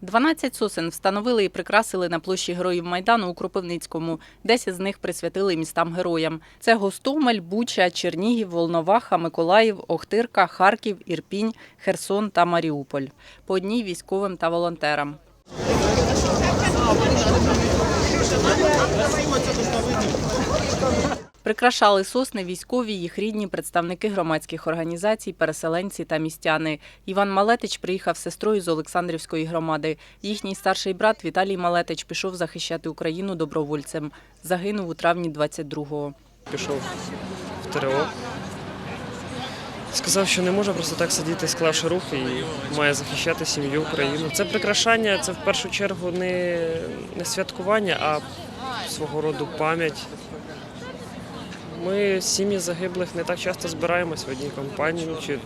12 сосен встановили і прикрасили на площі Героїв Майдану у Кропивницькому. 10 з них присвятили містам-героям. Це Гостомель, Буча, Чернігів, Волноваха, Миколаїв, Охтирка, Харків, Ірпінь, Херсон та Маріуполь. По одній військовим та волонтерам. Прикрашали сосни військові, їх рідні, представники громадських організацій, переселенці та містяни. Іван Малетич приїхав з сестрою з Олександрівської громади. Їхній старший брат Віталій Малетич пішов захищати Україну добровольцем. Загинув у травні 22-го. пішов в ТРО. Сказав, що не може просто так сидіти, склавши руки і має захищати сім'ю, Україну. Це прикрашання, це в першу чергу не, не святкування, а свого роду пам'ять. Ми сім'ї загиблих не так часто збираємось в одній компанії, чи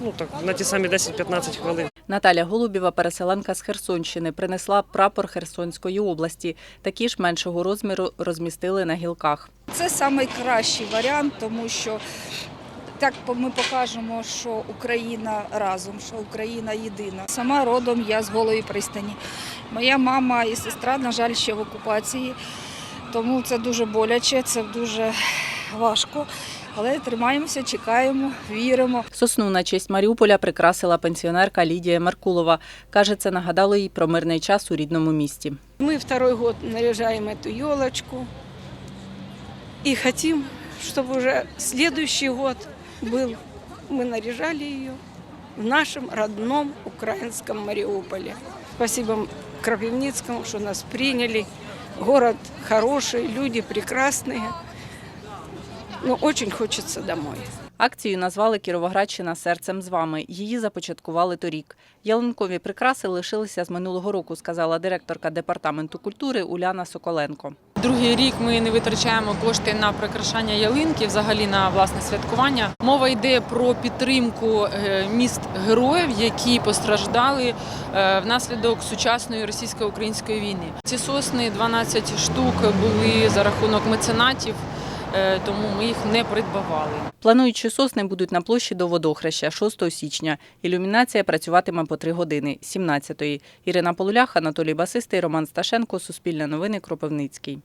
ну, так, на ті самі 10-15 хвилин. Наталя Голубєва, переселенка з Херсонщини, принесла прапор Херсонської області. Такі ж меншого розміру розмістили на гілках. Це найкращий варіант, тому що так ми покажемо, що Україна разом, що Україна єдина. Сама родом я з голої пристані. Моя мама і сестра, на жаль, ще в окупації, тому це дуже боляче, це дуже важко. Але тримаємося, чекаємо, віримо. Сосну на честь Маріуполя прикрасила пенсіонерка Лідія Меркулова. Каже, це нагадало їй про мирний час у рідному місті. Мы второй год наряжаем эту елочку и хотим, чтобы уже следующий год был. Мы наряжали ее в нашем родном украинском Мариуполе. Спасибо Кропивницкому, что нас приняли. Город хороший, люди прекрасные. Но очень хочется домой. Акцію назвали Кіровоградщина серцем з вами. Її започаткували торік. Ялинкові прикраси лишилися з минулого року, сказала директорка департаменту культури Уляна Соколенко. Другий рік ми не витрачаємо кошти на прикрашання ялинки, взагалі на власне святкування. Мова йде про підтримку е, міст героїв, які постраждали е, внаслідок сучасної російсько-української війни. Ці сосни 12 штук були за рахунок меценатів, тому ми їх не придбавали. Плануючи сосни будуть на площі до водохреща 6 січня. Ілюмінація працюватиме по три години 17-ї. Ірина Полулях, Анатолій Басистий, Роман Сташенко, Суспільне новини, Кропивницький.